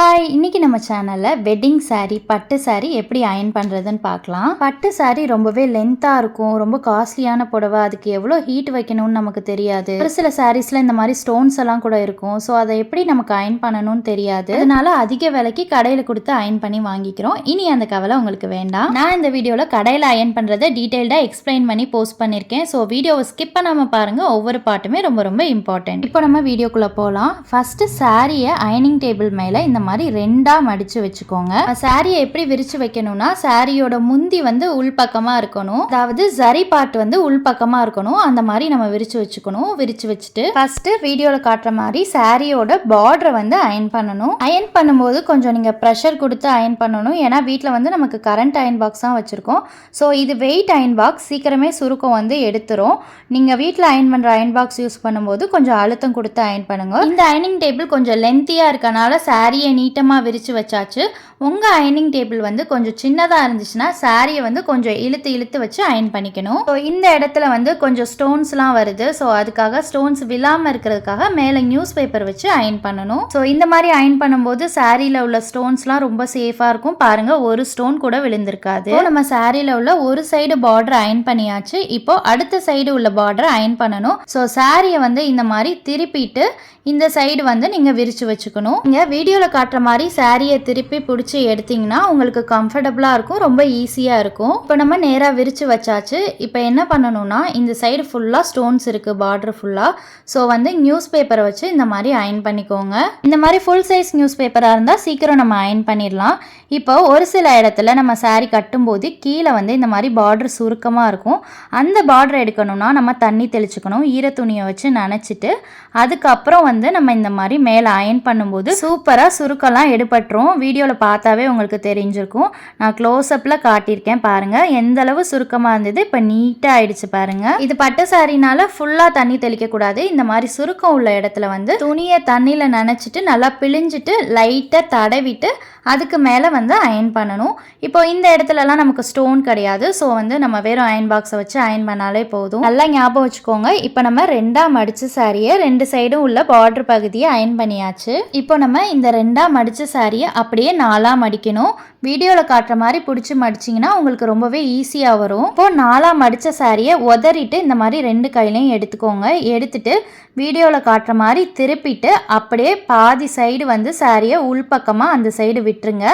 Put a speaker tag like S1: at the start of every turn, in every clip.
S1: Hi இன்னைக்கு நம்ம சேனலில் வெட்டிங் saree பட்டு saree எப்படி அயன் பண்ணுறதுன்னு பார்க்கலாம். பட்டு saree ரொம்பவே லென்த்தாக இருக்கும் ரொம்ப காஸ்ட்லியான புடவை அதுக்கு எவ்வளோ ஹீட் வைக்கணும்னு நமக்கு தெரியாது. ஒரு சில சாரீஸில் இந்த மாதிரி ஸ்டோன்ஸ் எல்லாம் கூட இருக்கும் ஸோ அதை எப்படி நமக்கு அயன் பண்ணணும்னு தெரியாது. அதனால அதிக விலைக்கு கடையில் கொடுத்து அயன் பண்ணி வாங்கிக்கிறோம். இனி அந்த கவலை உங்களுக்கு வேண்டாம். நான் இந்த வீடியோவில் கடையில் அயன் பண்ணுறதை டீட்டெயில்டாக எக்ஸ்பிளைன் பண்ணி போஸ்ட் பண்ணியிருக்கேன் ஸோ வீடியோவை ஸ்கிப் பண்ணாமல் பாருங்கள் ஒவ்வொரு பாட்டுமே ரொம்ப ரொம்ப இம்பார்ட்டன்ட் இப்போ நம்ம வீடியோக்குள்ளே போகலாம் ஃபஸ்ட்டு சாரியை அயனிங் டேபிள் மேலே இந்த மாதிரி ரெண்டாக மடித்து வச்சுக்கோங்க. சாரியை எப்படி விரித்து வைக்கணும்னா சாரியோட முந்தி வந்து உள்பக்கமாக இருக்கணும். அதாவது ஜரி பார்ட் வந்து உள்பக்கமாக இருக்கணும். அந்த மாதிரி நம்ம விரித்து வச்சுக்கணும். விரித்து வச்சுட்டு ஃபஸ்ட்டு வீடியோவில் காட்டுற மாதிரி சாரியோட பார்டரை வந்து அயன் பண்ணணும். அயன் பண்ணும்போது கொஞ்சம் நீங்கள் ப்ரெஷர் கொடுத்து அயன் பண்ணணும். ஏன்னா வீட்டில் வந்து நமக்கு கரண்ட் அயன் பாக்ஸ் தான் வச்சுருக்கோம். ஸோ இது வெயிட் அயன் பாக்ஸ் சீக்கிரமே சுருக்கம் வந்து எடுத்துரும். நீங்கள் வீட்டில் அயன் பண்ணுற அயன் பாக்ஸ் யூஸ் பண்ணும்போது கொஞ்சம் அழுத்தம் கொடுத்து அயன் பண்ணுங்க. இந்த அயனிங் டேபிள் கொஞ்சம் லென்த்தியாக இருக்கனால சாரியை நீட்டமாக விரித்து வச்சாச்சு. உங்கள் அயனிங் டேபிள் வந்து கொஞ்சம் சின்னதாக இருந்துச்சுன்னா சாரியை வந்து கொஞ்சம் இழுத்து இழுத்து வச்சு அயன் பண்ணிக்கணும். ஸோ இந்த இடத்துல வந்து கொஞ்சம் ஸ்டோன்ஸ்லாம் வருது. ஸோ அதுக்காக ஸ்டோன்ஸ் விழாமல் இருக்கிறதுக்காக மேலே நியூஸ் பேப்பர் வச்சு அயன் பண்ணணும். ஸோ இந்த மாதிரி அயன் பண்ணும்போது சாரியில் உள்ள ஸ்டோன்ஸ்லாம் ரொம்ப சேஃபாக இருக்கும். பாருங்கள் ஒரு ஸ்டோன் கூட விழுந்திருக்காது. நம்ம சாரியில் உள்ள ஒரு சைடு பார்டர் அயன் பண்ணியாச்சு. இப்போ அடுத்த சைடு உள்ள பார்டர் அயன் பண்ணணும். ஸோ சாரியை வந்து இந்த மாதிரி திருப்பிட்டு இந்த சைடு வந்து நீங்கள் விரித்து வச்சுக்கணும். நீங்கள் வீடியோவில் காட்டுற மாதிரி சாரியை திருப்பி பிடிச்சி எடுத்தீங்கன்னா உங்களுக்கு கம்ஃபர்டபுளாக இருக்கும் ரொம்ப ஈஸியாக இருக்கும். இப்போ நம்ம நேராக விரித்து வச்சாச்சு. இப்போ என்ன பண்ணணும்னா இந்த சைடு ஃபுல்லாக ஸ்டோன்ஸ் இருக்குது பார்டர் ஃபுல்லாக ஸோ வந்து நியூஸ் பேப்பரை வச்சு இந்த மாதிரி அயன் பண்ணிக்கோங்க. இந்த மாதிரி ஃபுல் சைஸ் நியூஸ் பேப்பராக இருந்தால் சீக்கிரம் நம்ம அயன் பண்ணிடலாம் இப்போ ஒரு சில இடத்துல நம்ம சாரி கட்டும்போது கீழே வந்து இந்த மாதிரி பார்டர் சுருக்கமாக இருக்கும். அந்த பார்டர் எடுக்கணும்னா நம்ம தண்ணி தெளிச்சுக்கணும். ஈர துணியை வச்சு நனைச்சிட்டு அதுக்கப்புறம் வந்து நம்ம இந்த மாதிரி மேலே அயன் பண்ணும்போது சூப்பராக சுருக்கெல்லாம் எடுபட்டுரும். வீடியோவில் பார்த்தாவே உங்களுக்கு தெரிஞ்சிருக்கும். நான் க்ளோஸ்அப்பில் காட்டியிருக்கேன் பாருங்கள் எந்த அளவு சுருக்கமாக இருந்தது இப்போ நீட்டாக ஆயிடுச்சு பாருங்கள் இது பட்டு சாரினால ஃபுல்லாக தண்ணி தெளிக்கக்கூடாது. இந்த மாதிரி சுருக்கம் உள்ள இடத்துல வந்து துணியை தண்ணியில் நனைச்சிட்டு நல்லா பிழிஞ்சிட்டு லைட்டாக தடவிட்டு அதுக்கு மேலே வந்து அயன் பண்ணணும். இப்போ இந்த இடத்துலலாம் நமக்கு ஸ்டோன் கிடையாது. ஸோ வந்து நம்ம வெறும் அயன் பாக்ஸை வச்சு அயன் பண்ணாலே போதும். நல்லா ஞாபகம் வச்சுக்கோங்க. இப்போ நம்ம ரெண்டாக மடிச்ச சாரியை ரெண்டு சைடும் உள்ள பார்டர் பகுதியை அயன் பண்ணியாச்சு. இப்போ நம்ம இந்த ரெண்டாக மடித்த சாரியை அப்படியே நாலாக மடிக்கணும். வீடியோவில் காட்டுற மாதிரி பிடிச்சி மடிச்சிங்கன்னா உங்களுக்கு ரொம்பவே ஈஸியாக வரும். இப்போ நாலாக மடித்த சாரியை உதறிட்டு இந்த மாதிரி ரெண்டு கையிலையும் எடுத்துக்கோங்க. எடுத்துட்டு வீடியோவில் காட்டுற மாதிரி திருப்பிட்டு அப்படியே பாதி சைடு வந்து சாரியை உள்பக்கமாக அந்த சைடு விட்டுருங்க.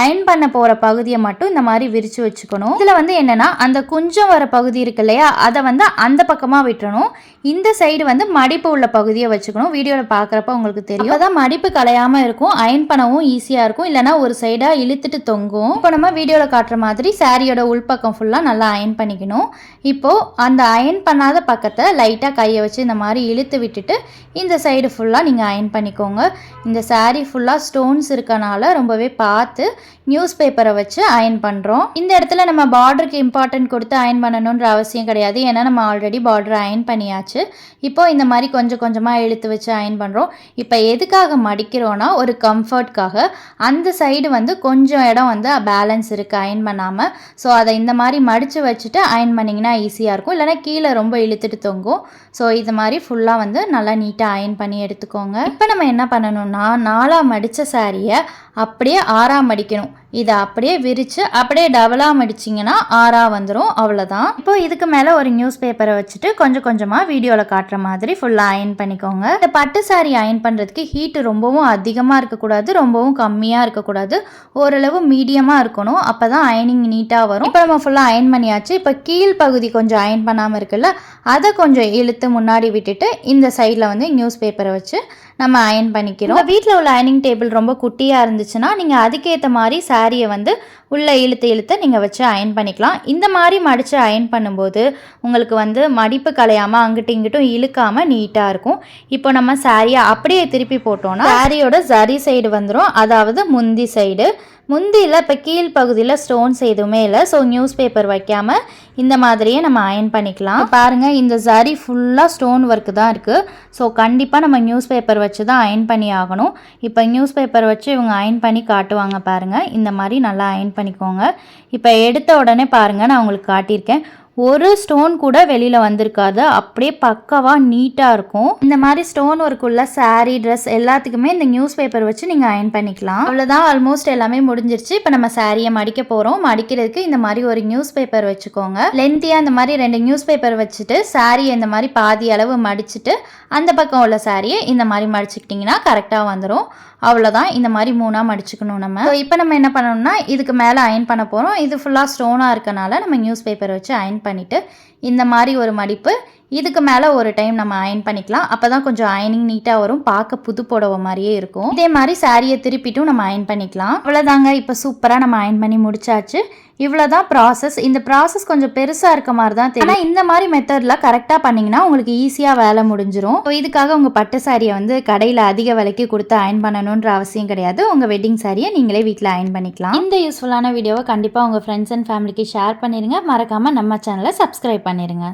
S1: அயன் பண்ண போகிற பகுதியை மட்டும் இந்த மாதிரி விரித்து வச்சுக்கணும். இதில் வந்து என்னென்னா அந்த குஞ்சம் வர பகுதி இருக்கு இல்லையா அதை வந்து அந்த பக்கமாக விட்டுறணும். இந்த சைடு வந்து மடிப்பு உள்ள பகுதியை வச்சுக்கணும். வீடியோ வீடியோவில் பார்க்குறப்ப உங்களுக்கு தெரியும். அதான் மடிப்பு கலையாமல் இருக்கும் அயன் பண்ணவும் ஈஸியாக இருக்கும். இல்லைனா ஒரு சைடாக இழுத்துட்டு தொங்கும். இப்போ நம்ம வீடியோவில் காட்டுற மாதிரி சாரியோட உள்பக்கம் ஃபுல்லாக நல்லா அயன் பண்ணிக்கணும். இப்போது அந்த அயன் பண்ணாத பக்கத்தை லைட்டாக கையை வச்சு இந்த மாதிரி இழுத்து விட்டுட்டு இந்த சைடு ஃபுல்லாக நீங்கள் அயன் பண்ணிக்கோங்க. இந்த சாரீ ஃபுல்லாக ஸ்டோன்ஸ் இருக்கனால ரொம்பவே பார்த்து நியூஸ் பேப்பரை வச்சு அயன் பண்ணுறோம் இந்த இடத்துல நம்ம பார்டருக்கு இம்பார்ட்டன்ட் கொடுத்து அயன் பண்ணணுன்ற அவசியம் கிடையாது. ஏன்னா நம்ம ஆல்ரெடி பார்டர் அயன் பண்ணியாச்சு. இப்போ இந்த மாதிரி கொஞ்சம் கொஞ்சமாக இழுத்து வச்சு ஜாயின் பண்ணுறோம் இப்போ எதுக்காக மடிக்கிறோன்னா ஒரு கம்ஃபர்ட்காக அந்த சைடு வந்து கொஞ்சம் இடம் வந்து பேலன்ஸ் இருக்குது அயன் பண்ணாமல் ஸோ அதை இந்த மாதிரி மடித்து வச்சுட்டு அயன் பண்ணிங்கன்னா ஈஸியாக இருக்கும். இல்லைன்னா கீழே ரொம்ப இழுத்துட்டு தொங்கும். ஸோ இது மாதிரி ஃபுல்லாக வந்து நல்லா நீட்டாக அயன் பண்ணி எடுத்துக்கோங்க. இப்போ நம்ம என்ன பண்ணணும்னா நாலாக மடித்த சாரியை அப்படியே ஆறாக மடிக்கணும் இதை அப்படியே விரித்து அப்படியே டபுளாக மடிச்சிங்கன்னா ஆறாக வந்துடும் அவ்வளோதான் இப்போ இதுக்கு மேலே ஒரு நியூஸ் பேப்பரை வச்சுட்டு கொஞ்சம் கொஞ்சமாக வீடியோவில் காட்டுற மாதிரி ஃபுல்லாக அயன் பண்ணிக்கோங்க. இந்த பட்டு சாரி அயன் பண்ணுறதுக்கு ஹீட்டு ரொம்பவும் அதிகமாக இருக்கக்கூடாது ரொம்பவும் கம்மியாக இருக்கக்கூடாது. ஓரளவு மீடியமாக இருக்கணும். அப்போ தான் அயனிங் நீட்டாக வரும். இப்போ நம்ம ஃபுல்லாக அயன் பண்ணியாச்சு. இப்போ கீழ் பகுதி கொஞ்சம் அயன் பண்ணாமல் இருக்குல்ல அதை கொஞ்சம் இழுத்து முன்னாடி விட்டுட்டு இந்த சைடில் வந்து நியூஸ் பேப்பரை வச்சு நம்ம அயன் பண்ணிக்கிறோம். வீட்டில் உள்ள அயனிங் டேபிள் ரொம்ப குட்டியாக இருந்துச்சுன்னா நீங்கள் அதுக்கேற்ற மாதிரி சாரியை வந்து உள்ளே இழுத்து இழுத்து நீங்கள் வச்சு அயன் பண்ணிக்கலாம். இந்த மாதிரி மடித்து அயன் பண்ணும்போது உங்களுக்கு வந்து மடிப்பு கலையாமல் அங்கிட்டும் இங்கிட்டும் இழுக்காமல் நீட்டாக இருக்கும். இப்போ நம்ம சாரியை அப்படியே திருப்பி போட்டோம்னா சாரியோட சரி சைடு வந்துடும் அதாவது முந்தி சைடு முந்தியில் இப்போ கீழ் பகுதியில் ஸ்டோன்ஸ் எதுவுமே இல்லை ஸோ நியூஸ் பேப்பர் வைக்காமல் இந்த மாதிரியே நம்ம அயன் பண்ணிக்கலாம். பாருங்கள் இந்த சரி ஃபுல்லாக ஸ்டோன் ஒர்க்கு தான் இருக்குது ஸோ கண்டிப்பாக நம்ம நியூஸ் பேப்பர் வச்சு தான் அயன் பண்ணி ஆகணும். இப்போ நியூஸ் பேப்பர் வச்சு இவங்க அயன் பண்ணி காட்டுவாங்க பாருங்கள் இந்த மாதிரி நல்லா அயன் பண்ணிக்கோங்க. இப்போ எடுத்த உடனே பாருங்கள் நான் உங்களுக்கு காட்டியிருக்கேன். ஒரு ஸ்டோன் கூட வெளியில் வந்திருக்காது. அப்படியே பக்காவாக நீட்டாக இருக்கும். இந்த மாதிரி ஸ்டோன் ஒர்க் உள்ள ட்ரெஸ் எல்லாத்துக்குமே இந்த நியூஸ் பேப்பர் வச்சு நீங்கள் அயன் பண்ணிக்கலாம். அவ்வளோதான் ஆல்மோஸ்ட் எல்லாமே முடிஞ்சிருச்சு. இப்போ நம்ம சாரியை மடிக்க போகிறோம் மடிக்கிறதுக்கு இந்த மாதிரி ஒரு நியூஸ் பேப்பர் வச்சுக்கோங்க. லென்த்தியாக இந்த மாதிரி ரெண்டு நியூஸ் பேப்பர் வச்சுட்டு சாரியை இந்த மாதிரி பாதி அளவு மடிச்சுட்டு அந்த பக்கம் உள்ள சாரியை இந்த மாதிரி மடிச்சுக்கிட்டிங்கன்னா கரெக்டாக வந்துடும் அவ்வளோதான் இந்த மாதிரி மூணாக மடிச்சுக்கணும் நம்ம. ஸோ இப்போ நம்ம என்ன பண்ணணும்னா இதுக்கு மேலே அயன் பண்ண போகிறோம் இது ஃபுல்லாக ஸ்டோனாக இருக்கனால நம்ம நியூஸ் பேப்பர் வச்சு அயன் பண்ணிவிட்டு இந்த மாதிரி ஒரு மடிப்பு இதுக்கு மேலே ஒரு டைம் நம்ம அயன் பண்ணிக்கலாம். அப்போ தான் கொஞ்சம் அயனிங் நீட்டாக வரும். பார்க்க புது புடவை மாதிரியே இருக்கும். இதே மாதிரி சாரியை திருப்பிட்டும் நம்ம அயன் பண்ணிக்கலாம். இவ்வளோதாங்க இப்போ சூப்பராக நம்ம அயன் பண்ணி முடிச்சாச்சு. இவ்வளோதான் ப்ராசஸ் இந்த ப்ராசஸ் கொஞ்சம் பெருசாக இருக்க மாதிரி தான் தெரியும். ஆனால் இந்த மாதிரி மெத்தடில் கரெக்டாக பண்ணிங்கன்னா உங்களுக்கு ஈஸியாக வேலை முடிஞ்சிரும். ஸோ இதுக்காக உங்கள் பட்டு சாரியை வந்து கடையில் அதிக விலைக்கு கொடுத்து அயன் பண்ணணுன்ற அவசியம் கிடையாது. உங்கள் வெட்டிங் சாரியை நீங்களே வீட்டில் அயன் பண்ணிக்கலாம். இந்த யூஸ்ஃபுல்லான வீடியோவை கண்டிப்பாக உங்கள் ஃப்ரெண்ட்ஸ் அண்ட் ஃபேமிலிக்கு ஷேர் பண்ணிடுங்க மறக்காமல் நம்ம சேனலை சப்ஸ்கிரைப் பண்ணிடுங்க